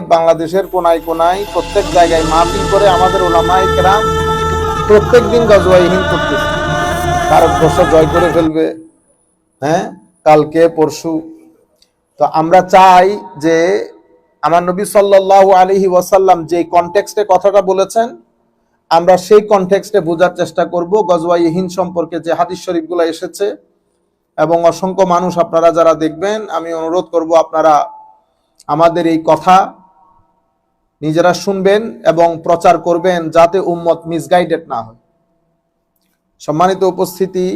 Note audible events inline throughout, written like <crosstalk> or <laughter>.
বাংলাদেশের কোনায় কোনায় প্রত্যেক জায়গায় মাহফিল করে আমাদের ওলামাই কেরাম প্রত্যেক দিন গজওয়াইহীন করতেছে। ভারতবর্ষ জয় করে ফেলবে হ্যাঁ? কালকে, পরশু। তো আমরা চাই যে আমার নবী সাল্লাল্লাহু আলাইহি ওয়াসাল্লাম যে কনটেক্সটে কথাটা বলেছেন, আমরা সেই কনটেক্সটে বোঝার চেষ্টা করব গজওয়াইহীন সম্পর্কে যে হাদিস শরীফগুলো এসেছে। এবং অসংখ্য মানুষ আপনারা যারা দেখবেন, আমি অনুরোধ করব আপনারা আমাদের এই কথা নিজেরা শুনবেন এবং প্রচার করবেন যাতে উম্মত মিসগাইডেড না হয়। সম্মানিত উপস্থিতি,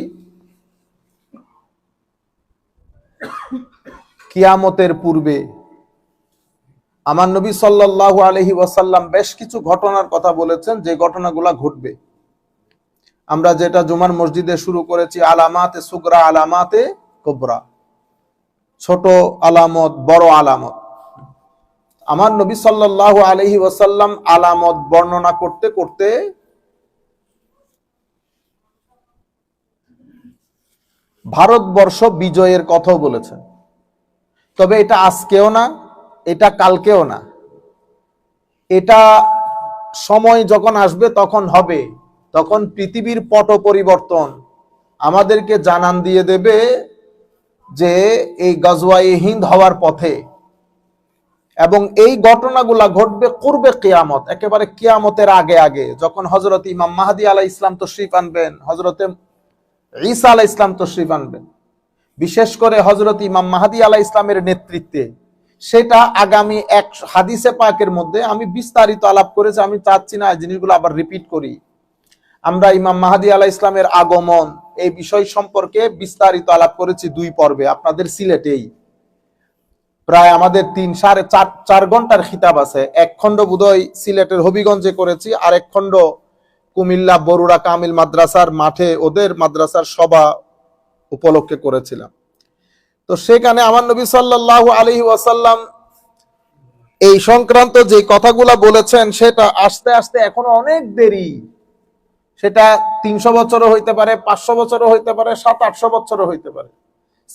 কিয়ামতের পূর্বে আমার নবী সাল্লাল্লাহু আলহি ওয়াসাল্লাম বেশ কিছু ঘটনার কথা বলেছেন, যে ঘটনাগুলা ঘটবে। আমরা যেটা জুমার মসজিদে শুরু করেছি, আলামাতে সুগরা, আলামাতে কোবরা। ছোট আলামত, বড় আলামত। আমার নবী সাল্লাল্লাহু আলহি ওয়াসাল্লাম আলামত বর্ণনা করতে করতে ভারতবর্ষ বিজয়ের কথাও বলেছেন তবে এটা আজকেও না, এটা কালকেও না। এটা সময় যখন আসবে তখন হবে, তখন পৃথিবীর পট পরিবর্তন আমাদেরকে জানান দিয়ে দেবে যে এই গজওয়াই হিন্দ হওয়ার পথে এবং এই ঘটনাগুলা ঘটবে করবে কেয়ামত, একেবারে কেয়ামতের আগে আগে। যখন হজরত ইমাম মাহাদি আলাহ ইসলাম তশরিফ আনবেন হজরতে ঈসা আলাহ ইসলাম তশরিফ আনবেন। বিশেষ করে হজরত ইমাম মাহাদি আলাহ ইসলামের নেতৃত্বে। সেটা আগামী এক হাদিসে পাকের মধ্যে আমি বিস্তারিত আলাপ করেছি আমি চাচ্ছি না জিনিসগুলো আবার রিপিট করি। আমরা ইমাম মাহাদি আলাহ ইসলামের আগমন এই বিষয় সম্পর্কে বিস্তারিত আলাপ করেছি দুই পর্বে, আপনাদের সিলেটেই। প্রায় আমাদের তিন, সাড়ে চার চার ঘণ্টার খিতাব আছে। এক খণ্ড বোধহয় সিলেটের হবিগঞ্জে করেছি, আর এক খণ্ড কুমিল্লা, বরুড়া, কামিল মাদ্রাসার মাঠে ওদের মাদ্রাসার সভা উপলক্ষে করেছিলাম। তো সেখানে আমার নবী সাল্লাল্লাহু আলহি ওয়াসাল্লাম এই সংক্রান্ত যে কথাগুলা বলেছেন, সেটা আস্তে আস্তে এখনও অনেক দেরি। সেটা তিনশো বছরও হইতে পারে, পাঁচশো বছরও হইতে পারে, সাত, আটশো বছরও হইতে পারে।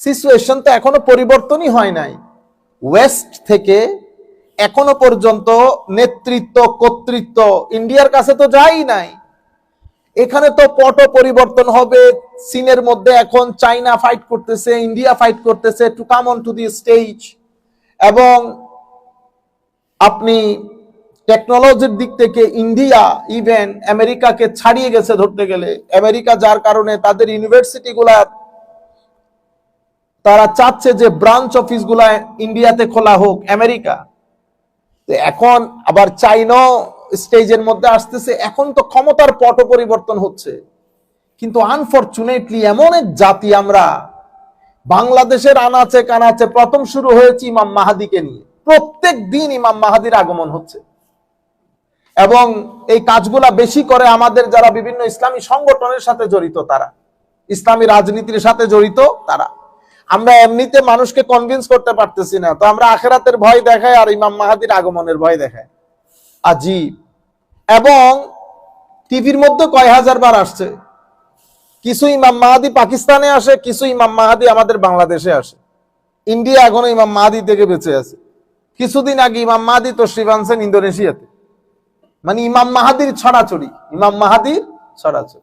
সিচুয়েশন তো এখনও পরিবর্তনই হয় নাই। ওয়েস্ট থেকে এখনও পর্যন্ত নেতৃত্ব, কর্তৃত্ব ইন্ডিয়ার কাছে তো যাই নাই। এখানে তো পট পরিবর্তন হবে, চীনের মধ্যে এখন চাইনা ফাইট করতেছে, ইন্ডিয়া ফাইট করতেছে to come on to the stage এবং আপনি টেকনোলজির দিক থেকে ইন্ডিয়া ইভেন আমেরিকাকে ছাড়িয়ে গেছে ধরতে গেলে। আমেরিকা যার কারণে তাদের ইউনিভার্সিটি গুলা তারা চাচ্ছে যে ব্রাঞ্চ অফিসগুলা ইন্ডিয়াতে খোলা হোক আমেরিকা এখন আবার চাইনা স্টেজের মধ্যে আসতেছে। এখন তো ক্ষমতার পট পরিবর্তন হচ্ছে। কিন্তু আনফরচুনেটলি এমন এক জাতি আমরা, বাংলাদেশের আনাচে কানাচে প্রথম শুরু হয়েছে ইমাম মাহাদিকে নিয়ে। প্রত্যেক দিন ইমাম মাহাদির আগমন হচ্ছে। এবং এই কাজগুলা বেশি করে আমাদের যারা বিভিন্ন ইসলামী সংগঠনের সাথে জড়িত তারা, ইসলামী রাজনীতির সাথে জড়িত তারা। আমরা এমনিতে মানুষকে কনভিন্স করতে পারতেছি না। তো আমরা আখেরাতের ভয় দেখাই আর ইমাম মাহাদির আগমনের ভয় দেখাই। আজীব। এবং টিভির মধ্যে কয় হাজার বার আসছে। কিছু ইমাম মাহাদি পাকিস্তানে আসে, কিছু ইমাম মাহাদি আমাদের বাংলাদেশে আসে। ইন্ডিয়া এখনও ইমাম মাহাদি থেকে বেঁচে আছে। কিছুদিন আগে ইমাম মাহাদি তশরিফ আনছেন ইন্দোনেশিয়াতে। মানে ইমাম মাহাদির ছড়াছড়ি। ইমাম মাহাদির ছড়াছড়ি।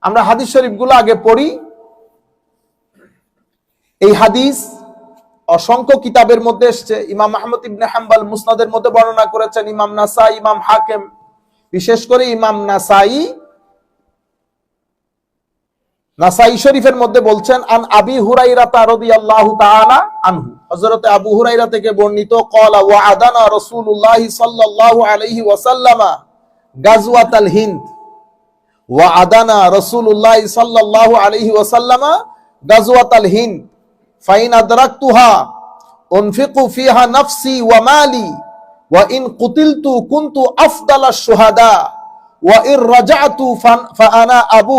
আমরা হাদিস শরীফগুলো আগে পড়ি এই হাদিস অসংখ্য কিতাবের মধ্যে এসছে। ইমাম আহমদ ইবনে হাম্বাল মুসনাদের মধ্যে বর্ণনা করেছেন, ইমাম নাসাই, ইমাম হাকেম, বিশেষ করে ইমাম নাসাই নাসাই শরীফের মধ্যে বলছেন, আন আবি হুরাইরা রাদিয়াল্লাহু তাআলা আনহু। হযরত আবু হুরাইরা থেকে বর্ণিত, ক্বালা ওয়া আদানা রাসূলুল্লাহি সাল্লাল্লাহু আলাইহি ওয়াসাল্লামা গাজওয়াতাল হিন্দ। ওয়া আদানা রাসূলুল্লাহি সাল্লাল্লাহু আলাইহি ওয়াসাল্লামা গাজওয়াতাল হিন্দ। ফাইন আদরাকতুহা, উনফিকু ফিহা নাফসি ওয়া মালি, ওয়া ইন কুতিলতু ফাআনা আবু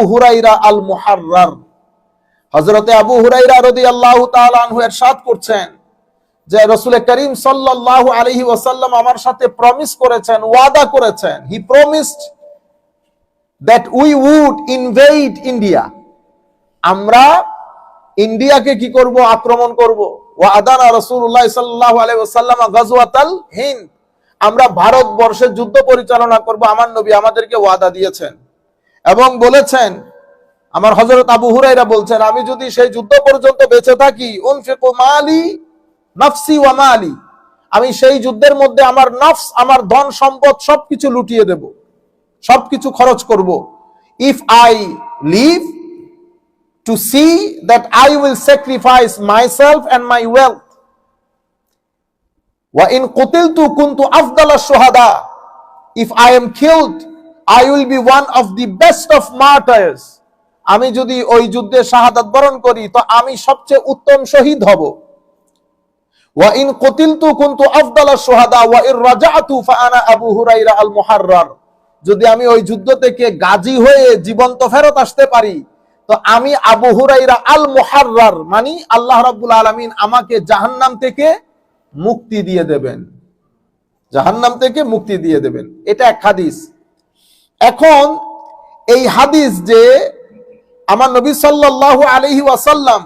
আবু হুরাইরা তাআলা করছেন যে রাসূল করিম সাল্লাল্লাহু আলাইহি ওয়াসাল্লাম আমার সাথে প্রমিস করেছেন, ওয়াদা করেছেন। He promised that we would invade India আমরা ইন্ডিয়াকে কি করব? আক্রমণ করব? ওয়া আদানা রাসূলুল্লাহ সাল্লাল্লাহু আলাইহি ওয়াসাল্লাম গাজওয়াতাল হিন্দ। আমরা ভারতবর্ষে যুদ্ধ পরিচালনা করব, আমার নবী আমাদেরকে ওয়াদা দিয়েছেন। এবং বলেছেন, আমার হজরত আবু হুরাইরা বলছেন, আমি যদি সেই যুদ্ধ পর্যন্ত বেঁচে থাকি মালি নফসি ওয়া মালি। আমি সেই যুদ্ধের মধ্যে আমার নফস, আমার ধন সম্পদ সবকিছু লুটিয়ে দেব, সবকিছু খরচ করব। If I live to see that I will sacrifice myself and my wealth. وَإِن قُتِلْتُ كُنْتُ أَفْضَلَ الشُّهَدَاءِ If I am killed, I will be one of the best of martyrs. আমি যদি ওই যুদ্ধে শাহাদাত বরণ করি তো আমি সবচেয়ে উত্তম শহীদ হব وَإِن قُتِلْتُ كُنْتُ أَفْضَلَ الشُّهَدَاءِ وَإِن رَجَعْتُ فَأَنَا أَبُو هُرَيْرَةَ الْمُحَرَّرُ যদি আমি ওই যুদ্ধ থেকে গাজী হয়ে জীবন্ত ফেরত আসতে পারি তো আমি আবু হুরাইরা আল মুহাররার মানে আল্লাহ রাব্বুল আলামিন আমাকে জাহান্নাম থেকে মুক্তি দিয়ে দেবেন। জাহান্নাম থেকে মুক্তি দিয়ে দেবেন। এটা এক হাদিস। এখন এই হাদিস যে আমার নবী সাল্লাল্লাহু আলাইহি ওয়াসাল্লাম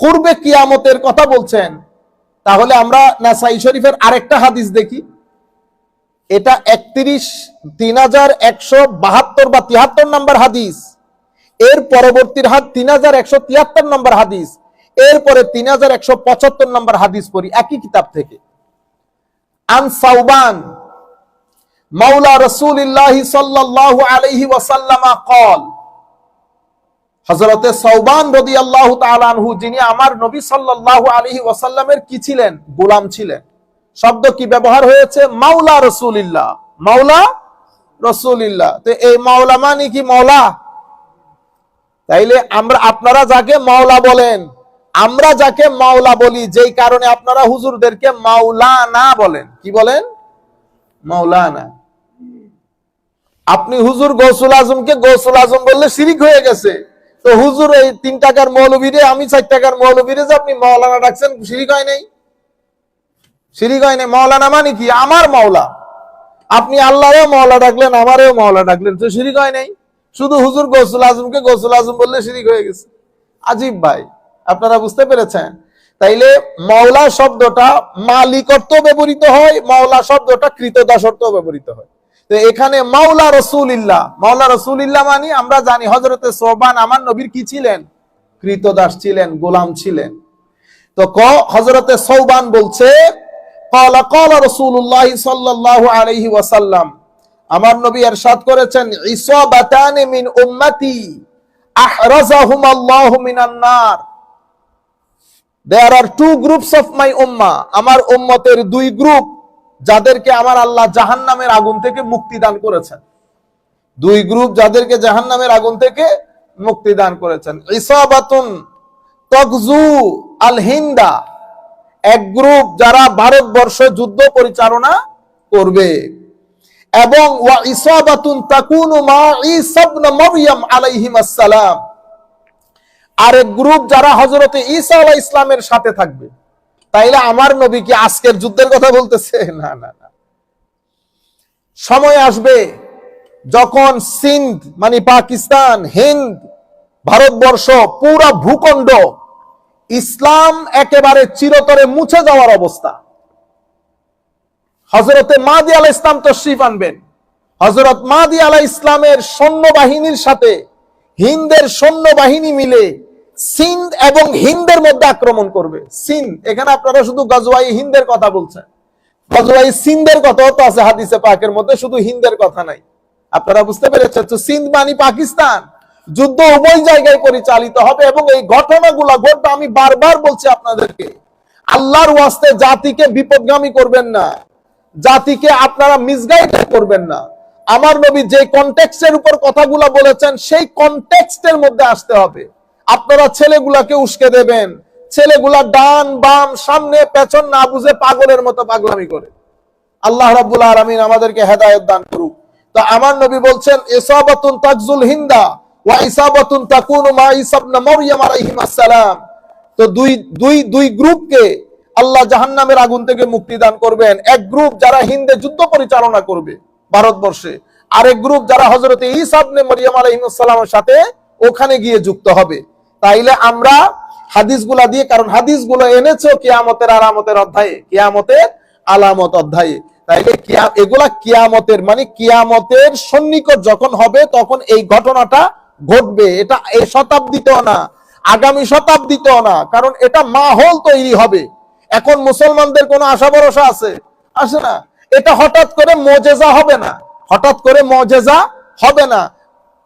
পূর্বে কিয়ামতের কথা বলছেন, তাহলে আমরা নাসাই শরীফের আরেকটা হাদিস দেখি। এটা একত্রিশ তিন হাজার একশো বাহাত্তর বা তিয়াত্তর নম্বর হাদিস। এর পরবর্তীর হাত তিন হাজার একশো তিয়াত্তর নম্বর হাদিস। এরপরে তিন হাজার একশো পঁচাত্তর নম্বর হাদিস পড়ি একই কিতাব থেকে। আন সাউবান ওয়াসাল্লামা কল সাউবান রাদিয়াল্লাহু তাআলা আনহু, যিনি আমার নবী সাল্লাল্লাহু আলাইহি ওয়াসাল্লামের কি ছিলেন? গোলাম ছিলেন। শব্দ কি ব্যবহার হয়েছে? মাওলা রসুলিল্লাহ। মাওলা রসুলিল্লাহ। তো এই মাওলা মানে কি মাওলা? তাইলে আমরা, আপনারা যাকে মাওলা বলেন, আমরা যাকে মাওলা বলি, যেই কারণে আপনারা হুজুরদেরকে মাওলানা বলেন। কি বলেন? মাওলানা। আপনি হুজুর গৌসুল আজমকে গৌসুল আজম বললে শিরিক হয়ে গেছে। তো হুজুর, এই তিন টাকার মৌলবীরে, আমি চার টাকার মৌলবীরে যে আপনি মাওলানা ডাকছেন, শিরিক হয় নাই? শিরিক হয় নাই। মাওলানা মানে কি? আমার মাওলা। আপনি আল্লাহরেও মাওলা ডাকলেন, আমারেও মাওলা ডাকলেন, তো শিরিক হয় নাই? শুধু হুজুর গৌসুল আজমকে গৌসুল আজম বললে শিরিক হয়ে গেছে। আজিব ভাই, আপনারা বুঝতে পেরেছেন? তাইলে মাওলা শব্দটা মালিকত্ব ব্যবহৃত হয়, মাওলা শব্দটা কৃতদাস অর্থ ব্যবহৃত হয়। তো এখানে মাওলা রসুল ইল্লা মাওলা রসুল ইল্লা মানে আমরা জানি হজরতে সোবান আমার নবীর কি ছিলেন? কৃতদাস ছিলেন, গোলাম ছিলেন। তো ক হজরতে সৌবান বলছে, কলা কলা রসুল্লাহ সাল্লাহ আলহি ওয়াসাল্লাম আমার নবী এরশাদ করেছেন, ইসাবাতানি মিন উম্মতি, আহরাজাহুম আল্লাহু মিনান নার। There are two groups of my উম্মাহ আমার উম্মতের দুই গ্রুপ যাদেরকে আমার আল্লাহ জাহান্নামের আগুন থেকে মুক্তি দান করেছেন। দুই গ্রুপ যাদেরকে জাহান্নামের আগুন থেকে মুক্তি দান করেছেন। ইসাবাতুন তকজু আল হিন্দা এক গ্রুপ যারা ভারতবর্ষ যুদ্ধ পরিচালনা করবে। এবং ওয়া ইসাবাতুন তাকুনু মা ঈসা মারইয়াম আলাইহিম আসসালাম। আরেক গ্রুপ যারা হযরতে ঈসা আলাইহিস ইসলামের সাথে থাকবে। তাইলে আমার নবী কি আজকের যুদ্ধের কথা বলতেছে? না না না। সময় আসবে যখন সিন্ধ মানে পাকিস্তান, হিন্দ, ভারতবর্ষ পুরা ভূখণ্ড ইসলাম একেবারে চিরতরে মুছে যাওয়ার অবস্থা। হজরতে মাদি আলাহ ইসলাম তশরিফ আনবেন। হজরত মাদি আলাহ ইসলামের সৈন্যবাহিনীর সাথে, হিন্দের সৈন্যবাহিনী মিলে সিন্ধ এবং হিন্দের মধ্যে আক্রমণ করবে। সিন্ধ, এখানে আপনারা শুধু গজওয়াই হিন্দের কথা বলছেন। গজওয়াই সিন্ধের কথাও তো আছে হাদিসে পাকের মধ্যে, শুধু হিন্দের কথা নাই। আপনারা বুঝতে পেরেছেন? তো সিন্ধ মানে পাকিস্তান। যুদ্ধ উভয় জায়গায় পরিচালিত হবে এবং এই ঘটনাগুলো আমি বারবার বলছি আপনাদেরকে। আল্লাহর ওয়াস্তে জাতিকে বিপদগামী করবেন না। জাতিকে আপনারা মিসগাইড করবেন না। আমার নবী যে কনটেক্সটের উপর কথাগুলো বলেছেন, সেই কনটেক্সটের মধ্যে আসতে হবে। আপনারা ছেলেগুলাকে উস্কে দেবেন। ছেলেগুলা ডান, বাম, সামনে, পেছন না বুঝে পাগলের মতো পাগলামি করে। আল্লাহ রাব্বুল আলামিন আমাদেরকে হেদায়েত দান করুক। তো আমার নবী বলছেন, ইসাবাতুন তাকজুল হিন্দা ওয়া ইসাবাতুন তাকুনু মা ঈসা ইবনে মারইয়াম সালাম তো দুই দুই দুই গ্রুপকে আল্লাহ জাহান্নামের আগুন থেকে মুক্তি দান করবেন। এক গ্রুপ যারা হিন্দে যুদ্ধ পরিচালনা করবে ভারতবর্ষে আরেক গ্রুপ যারা হজরতে মারইয়াম আলাইহিস সালামের সাথে ওখানে গিয়ে যুক্ত হবে। তাইলে আমরা হাদিসগুলা দিয়ে, কারণ হাদিসগুলো এনেছো কিয়ামতের আলামতের অধ্যায়ে, কিয়ামতের আলামত অধ্যায়ে। তাইলে এগুলা কিয়ামতের মানে কিয়ামতের সন্নিকট যখন হবে, তখন এই ঘটনাটা ঘটবে। এটা এই শতাব্দীতেও না, আগামী শতাব্দীতেও না, কারণ এটা মাহল তৈরি হবে। এখন মুসলমানদের কোনো আশা ভরসা আছে? আসে না। এটা হঠাৎ করে মজেজা হবে না। হঠাৎ করে মজেজা হবে না।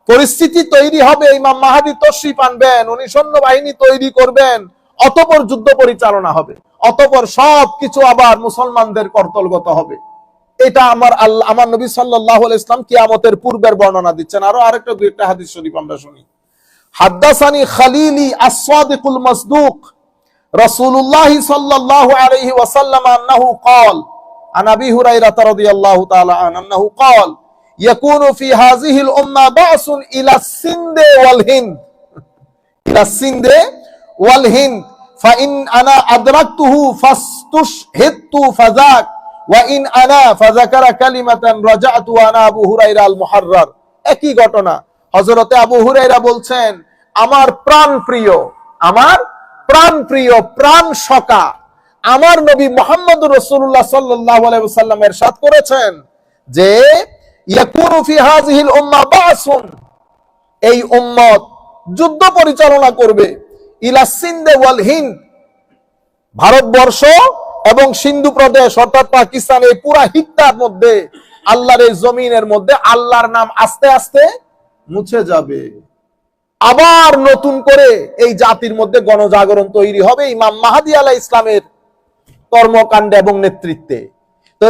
পরিস্থিতি তৈরি হবে। ইমাম মাহাদি তশরিফ আনবেন, উনি সৈন্যবাহিনী তৈরি করবেন, অতপর যুদ্ধ পরিচালনা হবে। অতপর সব কিছু আবার মুসলমানদের কর্তলগত হবে। এটা আমার আল্লাহ, আমার নবী সাল্লাহ ইসলাম কিয়ামতের পূর্বের বর্ণনা দিচ্ছেন। আরও আরেকটা দুই একটা হাদিস শরীফ আমরা শুনি। হাদ্দাসানি খালিলি আসাদিকুল মাসদুক রাসূলুল্লাহ সাল্লাল্লাহু আলাইহি ওয়াসাল্লাম আন্নাহু قال عن ابي هريره رضي الله تعالى عنه انه قال يكون في هذه الامه بعث الى السند والهند <laughs> الى السند والهند فان انا ادركته فاستشهدت فذاك وان انا فذكر كلمه رجعت وانا ابو هريره المحرر একই ঘটনা হযরতে আবু হুরায়রা বলছেন আমার প্রাণ প্রিয় আমার প্রাণ প্রিয়, প্রাণ সকা আমার নবী মোহাম্মদ রসুল্লাহ সাল্লাল্লাহু আলাইহি ওয়াসাল্লাম এরশাদ করেছেন যে এই উম্মত যুদ্ধ পরিচালনা করবে। ইলা সিন্দে ওয়াল হিন্দ। ভারতবর্ষ এবং সিন্ধু প্রদেশ, অর্থাৎ পাকিস্তান, এই পুরা হিত্তার মধ্যে, আল্লাহর এই জমিনের মধ্যে আল্লাহর নাম আস্তে আস্তে মুছে যাবে। আবার নতুন করে এই জাতির মধ্যে গণজাগরণ তৈরি হবে ইমাম মাহাদি আলাহ ইসলামের কর্মকাণ্ডে এবং নেতৃত্বে। তো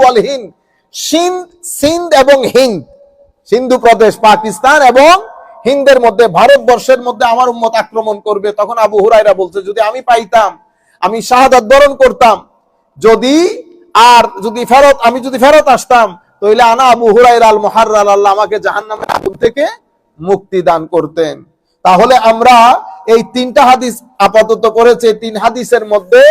ওয়াল হিন্দ। সিন্ধ সিন্ধ এবং হিন্দ। সিন্ধু প্রদেশ, পাকিস্তান এবং হিন্দের মধ্যে, ভারতবর্ষের মধ্যে আমার আক্রমণ করবে। তখন আবু বলছে, যদি আমি পাইতাম, আমি শাহাদাত বরণ করতাম, যদি আর যদি ফেরত, আমি যদি ফেরত আসতাম তাহলে আনা আবু হুরাইরা আল মুহাররাল আল্লাহ আমাকে জাহান্নামের আগুন থেকে মুক্তি দান করতেন। তাহলে আমরা এই তিনটা হাদিস আপাতত করেছে তিন হাদিসের মধ্যে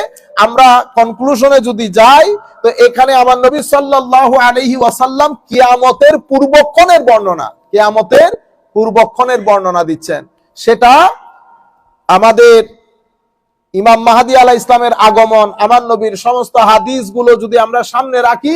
আমরা কনক্লুশনে যদি যাই, তো এখানে আমার নবী সাল্লাল্লাহু আলাইহি ওয়াসাল্লাম কিয়ামতের পূর্বক্ষণের বর্ণনা, কিয়ামতের পূর্বক্ষণের বর্ণনা দিচ্ছেন। সেটা আমাদের ইমাম মাহাদি আলাহ ইসলামের আগমন, আমার নবীর সমস্ত হাদিসগুলো যদি আমরা সামনে রাখি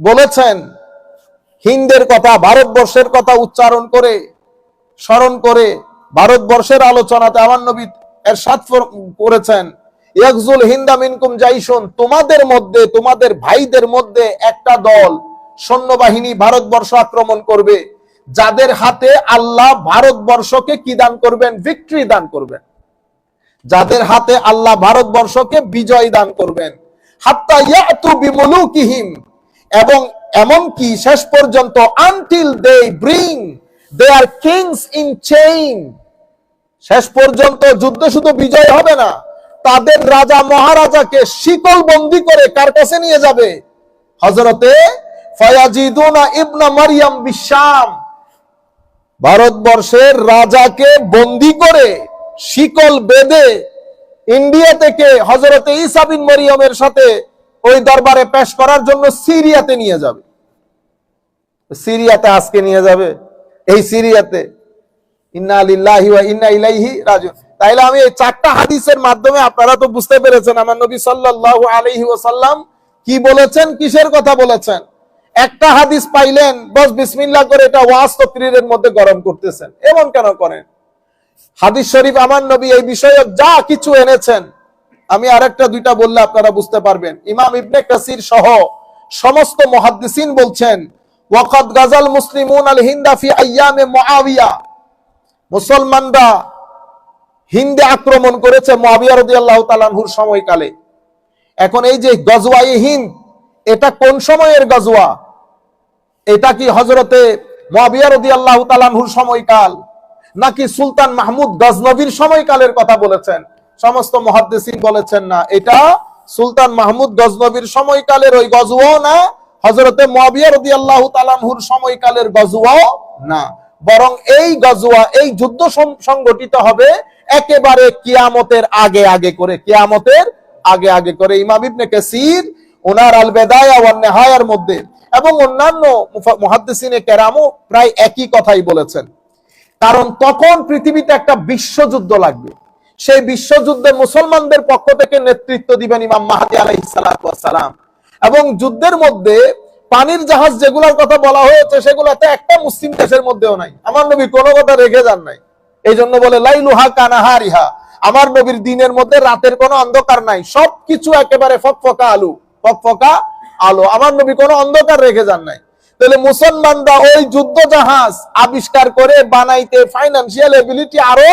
বলেছেন, হিন্দের কথা, ভারতবর্ষের কথা উচ্চারণ করে, স্মরণ করে, ভারতবর্ষের আলোচনাতে আমার নবী এর সাত করেছেন, ইয়াকজুল হিন্দা মিনকুম জাইশুন, তোমাদের মধ্যে, তোমাদের ভাইদের মধ্যে একটা দল, সৈন্যবাহিনী ভারতবর্ষ আক্রমণ করবে, যাদের হাতে আল্লাহ ভারতবর্ষকে কি দান করবেন? ভিক্টরি দান করবেন। যাদের হাতে আল্লাহ ভারতবর্ষকে বিজয় দান করবেন। হাত্তা ইয়াতু বিমুলুকিহিম এবং এমনকি শেষ পর্যন্ত until they bring their kings in chain শেষ পর্যন্ত যুদ্ধ শুধু বিজয় হবে না, তাদের রাজা মহারাজাকে শিকল বন্দি করে কার কাছে নিয়ে যাবে? হজরতে ফয়াজিদুনা ইবনা মারিয়াম বিশাম। ভারতবর্ষের রাজাকে বন্দি করে শিকল বেঁধে ইন্ডিয়া থেকে হজরতে ইসাবিন মরিয়মের সাথে ওই দরবারে পেশ করার জন্য সিরিয়াতে নিয়ে যাবে। সিরিয়াতে আজকে নিয়ে যাবে। এই সিরিয়াতে। ইন্না লিল্লাহি ওয়া ইন্না ইলাইহি রাজিউন। তাইলে আমি এই চারটা হাদিসের মাধ্যমে আপনারা তো বুঝতে পেরেছেন, আমার নবী সাল্লাল্লাহু আলাইহি ওয়াসাল্লাম কি বলেছেন, কিসের কথা বলেছেন? একটা হাদিস পাইলেন, বস বিসমিল্লাহ করে এটা ওয়াজ তকরিরের মধ্যে গরম করতেছেন। এমন কেন করেন? হাদিস শরীফ আমার নবী এই বিষয়ে যা কিছু এনেছেন আমি আরেকটা, দুইটা বললে আপনারা বুঝতে পারবেন। ইমাম ইবনে কাসির সহ সমস্ত মুহাদ্দিসিন বলছেন, ওয়াকাদ গাজাল মুসলিমুন আল হিন্দা ফি আইয়ামে মুআবিয়া। মুসলমানরা হিন্দে আক্রমণ করেছে মুআবিয়া রাদিয়াল্লাহু তাআলাহুর সময়কালে। এখন এই যে গজওয়াই হিন্দ, এটা কোন সময়ের গজওয়া? এটা কি হজরতে মুআবিয়া রাদিয়াল্লাহু তাআলাহুর সময়কাল, নাকি সুলতান মাহমুদ গজনবীর সময়কালের কথা বলেছেন? সমস্ত মহাদ্দেসিন বলেছেন না। এটা সুলতান মাহমুদ গজনবীর সময়কালের ওই গজওয়াও না হজরতে তাআলাহুর সময়কালের গজওয়াও না। বরং এই গজওয়া, এই যুদ্ধ সংগঠিত হবে একেবারে কিয়ামতের আগে আগে করে, কিয়ামতের আগে আগে করে। ইমাম ইবনে ওনার আল মধ্যে এবং অন্যান্য মুহাদ্দিসিনে কেরামও প্রায় একই কথাই বলেছেন। কারণ তখন পৃথিবীতে একটা বিশ্বযুদ্ধ লাগবে। সেই বিশ্বযুদ্ধে মুসলমানদের পক্ষ থেকে নেতৃত্ব দিবেন ইমাম মাহাদি আলাইসালাম এবং যুদ্ধের মধ্যে পানির জাহাজ যেগুলোর কথা বলা হয়েছে, সেগুলোতে একটা মুসলিম দেশের মধ্যেও নাই। আমার নবী কোনো কথা রেখে যান নাই। এই জন্য বলে, লাইলুহা কানাহারিহা। আমার নবীর দিনের মধ্যে রাতের কোনো অন্ধকার নাই। সবকিছু একেবারে ফকফকা আলু। ফকফকা আলো। আমার নবী কোনো অন্ধকার রেখে যান নাই। তাহলে মুসলমানরা ওই যুদ্ধ জাহাজ আবিষ্কার করে বানাইতে ফাইন্যান্সিয়াল এবিলিটি আরও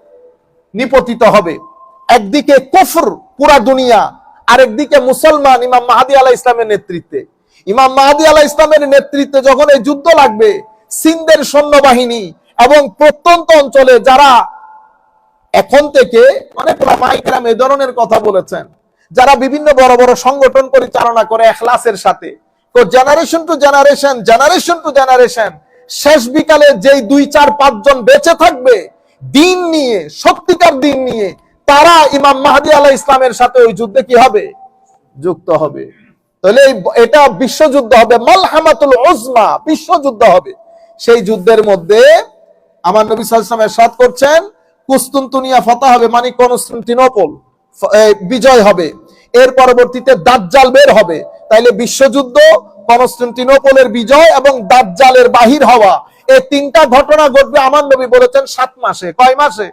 নিপতিত হবে। একদিকে কুফর পুরা দুনিয়া, আরেকদিকে মুসলমান ইমাম মাহাদি আলাহ ইসলামের নেতৃত্বে। ইমাম মাহাদি আলাহ ইসলামের নেতৃত্বে যখন এই যুদ্ধ লাগবে, সিন্ধের সৈন্যবাহিনী এবং প্রত্যন্ত অঞ্চলে যারা এখন থেকে অনেক ওলামাইকরাম এ ধরনের কথা বলেছেন, যারা বিভিন্ন বড় বড় সংগঠন পরিচালনা করে এখলাসের সাথে। তো generation to generation generation to generation শেষ বিকালে যেই দুই, চার, পাঁচজন বেঁচে থাকবে দিন নিয়ে, সত্যিকার দিন নিয়ে তারা ইমাম মাহাদি আলাহ ইসলামের সাথে ওই যুদ্ধে কি হবে? যুক্ত হবে। তাহলে এটা বিশ্বযুদ্ধ হবে। মালহামাতুল ওজমা বিশ্বযুদ্ধ হবে। সেই যুদ্ধের মধ্যে আমার নবী সাল্লাল্লাহু এরশাদ করছেন, কুস্তুনতুনিয়া ফতা হবে মানে কনস্টান্টিনোপল বিজয় হবে। এর পরবর্তীতে দাজ্জাল বের হবে। তাইলে বিশ্বযুদ্ধ কনস্টান্টিনোপলের বিজয় এবং দাজ্জালের বাহির হওয়া এই তিনটা ঘটনা ঘটবে আমার নবী বলেছেন সাত মাসে। কয় মাসে?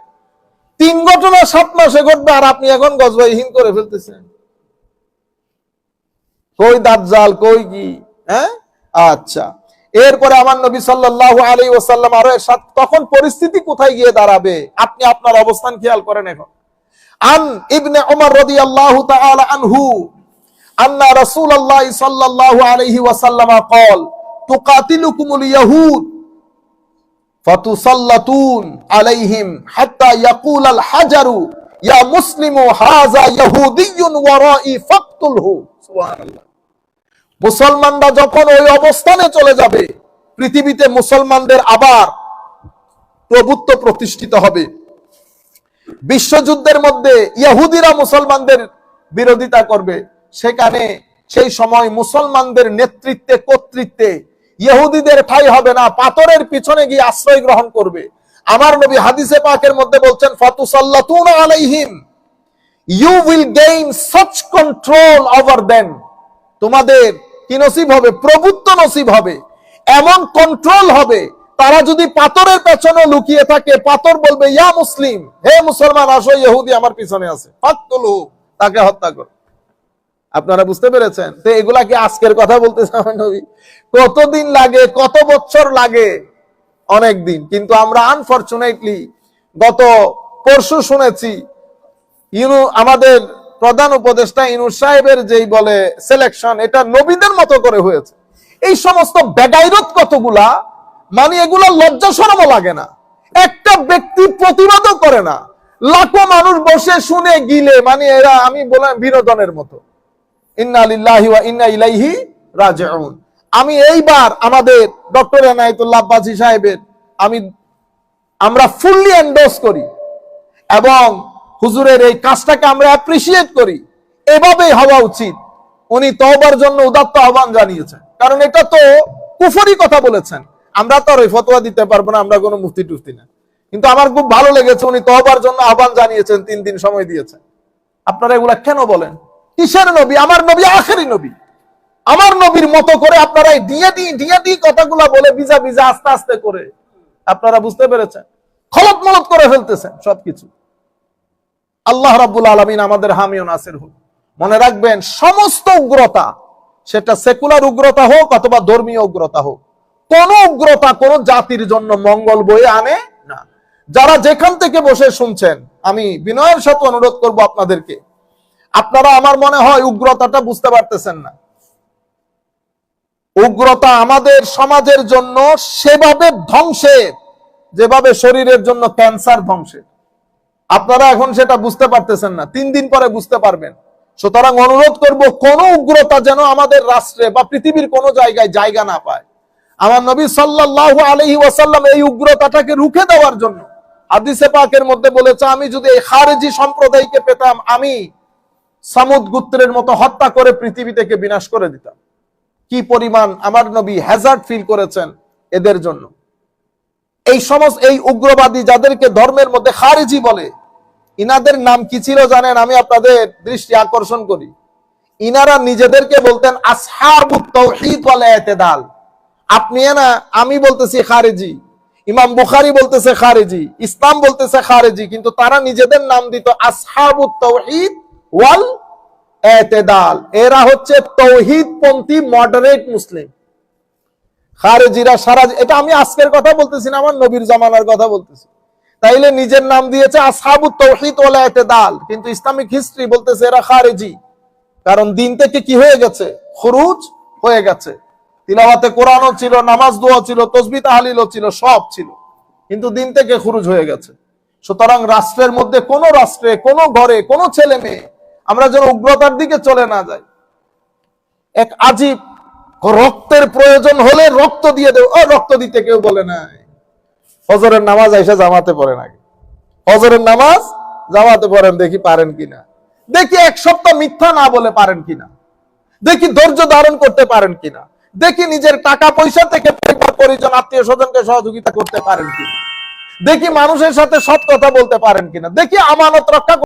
তিন ঘটনা সাত মাসে ঘটবে আর আপনি এখন গজবাহীন করে ফেলতেছেন। কই দাজ্জাল, কই কি? হ্যাঁ? আচ্ছা। এরপরে আমার নবী সাল্লাহ আলী ওসাল্লাম আরও তখন পরিস্থিতি কোথায় গিয়ে দাঁড়াবে? আপনি আপনার অবস্থান খেয়াল করেন এখন। আন ইবনে ওমর রদি আল্লাহ আনহু, আন্না রসুল আল্লাহ সাল্লাহ আলহি ওয়াসাল্লামা কল, তুকাতিলুকুমুল ইয়াহুদ। আলাইহিম হাত্তা ইয়াকুল আল মুসলমানরা যখন ওই অবস্থানে চলে যাবে, পৃথিবীতে মুসলমানদের আবার প্রভুত্ব প্রতিষ্ঠিত হবে। বিশ্বযুদ্ধের মধ্যে ইয়াহুদিরা মুসলমানদের বিরোধিতা করবে। সেখানে সেই সময় মুসলমানদের নেতৃত্বে, কর্তৃত্বে ইহুদিদের ঠাই হবে না, পাথরের পিছনে গিয়ে আশ্রয় গ্রহণ করবে। আমার নবী হাদিসে পাকের মধ্যে বলছেন, ফাতুসাল্লাতুন আলাইহিম you will gain such control over them তোমাদের কি নসিব হবে? প্রভুত্ব নসিব হবে। এমন কন্ট্রোল হবে, তারা যদি পাথরের পেছনে লুকিয়ে থাকে, পাথর বলবে, ইয়া মুসলিম, হে মুসলমান, আসো, ইহুদি আমার পিছনে আছে। ফাকতুলহু, তাকে হত্যা করো। আপনারা বুঝতে পেরেছেন? তো এগুলা কি আজকের কথা আমার নবী? কতদিন লাগে, কত বছর লাগে? অনেক দিন কিন্তু আমরা আনফরচুনেটলি গত পরশু শুনেছি ইনু আমাদের প্রধান উপদেষ্টা ইনু সাহেবের যেই বলে সিলেকশন এটা নবীদের মতো করে হয়েছে। এই সমস্ত বেগাইরত কতগুলা মানে এগুলো লজ্জা সরমও লাগে না। একটা ব্যক্তি প্রতিবাদও করে না। লাখো মানুষ বসে শুনে গিলে মানে এরা, আমি বললাম বিনোদনের মতো। আমি এইবার আমাদের ডক্টর এনায়েতুল্লাহ আব্বাসী সাহেবের, আমি, আমরা ফুললি এন্ডোর্স করি এবং হুজুরের এই কাজটাকে আমরা অ্যাপ্রিসিয়েট করি। এভাবেই হওয়া উচিত। উনি তওবার জন্য উদাত্ত আহ্বান জানিয়েছেন। কারণ এটা তো কুফরি কথা বলেছেন। আমরা তো আর ওই ফতোয়া দিতে পারব না, আমরা কোনো মুফতি টুফতি না। কিন্তু আমার খুব ভালো লেগেছে উনি তওবার জন্য আহ্বান জানিয়েছেন, তিন দিন সময় দিয়েছেন। আপনারা এগুলা কেন বলেন? কিসের নবী? আমার নবী আখেরি নবী। আমার নবীর মতো করে আপনারা এই দিয়ে দিই দিয়ে দিই কথাগুলা বলে ভিজা ভিজা আস্তে আস্তে করে। আপনারা বুঝতে পেরেছেন? খলত মলত করে ফেলতেছেন সবকিছু। আল্লাহ রাব্বুল আলমিন আমাদের হামিও নাসির হোক। মনে রাখবেন, সমস্ত উগ্রতা, সেটা সেকুলার উগ্রতা হোক অথবা ধর্মীয় উগ্রতা হোক, কোন উগ্রতা কোন জাতির জন্য মঙ্গল বয়ে আনে না। যারা যেখান থেকে বসে শুনছেন, আমি বিনয়ের সাথে অনুরোধ করব আপনাদেরকে আপনারা আমার মনে হয় উগ্রতাটা বুঝতে পারতেছেন না। উগ্রতা আমাদের সমাজের জন্য সেভাবে ধ্বংসের যেভাবে শরীরের জন্য ক্যান্সার ধ্বংসের আপনারা এখন সেটা বুঝতে পারতেছেন না, তিন দিন পরে বুঝতে পারবেন। সুতরাং অনুরোধ করব, কোন উগ্রতা যেন আমাদের রাষ্ট্রে বা পৃথিবীর কোন জায়গায় জায়গা না পায়। আমার নবী সাল্লাল্লাহু আলাইহি ওয়াসাল্লাম এই উগ্রতাটাকে রুখে দেওয়ার জন্য হাদিসে পাকের মধ্যে বলেছে, আমি যদি এই খারেজি সম্প্রদায়কে পেতাম, আমি সামুদ গুত্রের মতো হত্যা করে পৃথিবী থেকে বিনাশ করে দিতাম। কি পরিমাণ আমার নবী হ্যাজার্ড ফিল করেছেন এদের জন্য? এই সমস্ত, এই উগ্রবাদী যাদেরকে ধর্মের মধ্যে খারেজি বলে, ইনাদের নাম কি ছিল জানেন? আমি আপনাদের দৃষ্টি আকর্ষণ করি। ইনারা নিজেদেরকে বলতেন আসহাবুত তাওহীদ ওয়াল আপনি না, আমি বলতেছি খারেজি, ইমাম বুখারি বলতেছে খারেজি, ইসলাম বলতেছে খারেজি, কিন্তু তারা নিজেদের নাম দিত আসহাবুত তাওহীদ ওয়াল এতেদাল। এরা হচ্ছে তৌহিদপন্থী মডারেট মুসলিম। খারেজিরা সারা এটা আমি আজকের কথা বলতেছি না, আমার নবীর জামানার কথা বলতেছি। তাইলে নিজের নাম দিয়েছে তৌহিদ এতেদাল। কিন্তু ইসলামিক হিস্ট্রি বলতেছে এরা খারেজি। কারণ দিন থেকে কি হয়ে গেছে? খুরুজ হয়ে গেছে। কোরআনও ছিল, নামাজ দোয়া ছিল, তসবি তাহালিলও ছিল, সব ছিল। কিন্তু দিন থেকে খুরুজ হয়ে গেছে। সুতরাং রাষ্ট্রের মধ্যে কোন রাষ্ট্রে, কোন ঘরে, কোন ছেলে মেয়ে আমরা যেন উগ্রতার দিকে চলে না যাই। এক আজীব রক্তের প্রয়োজন হলে রক্ত দিয়ে দেব। ও, রক্ত দিতে কেউ বলে না ফজরের নামাজ আইসা জামাতে পড়ে নাকি ফজরের নামাজ জামাতে পড়েন, দেখি পারেন কিনা। দেখি এক সপ্তাহ মিথ্যা না বলে পারেন কিনা। দেখি ধৈর্য ধারণ করতে পারেন কিনা। দেখি নিজের টাকা পয়সা থেকে পরিবার, পরিজন, আত্মীয় স্বজনকে সহযোগিতা করতে পারেন কিনা। দেখি মানুষের সাথে সৎ কথা বলতে পারেন কিনা। দেখি আমানত রক্ষা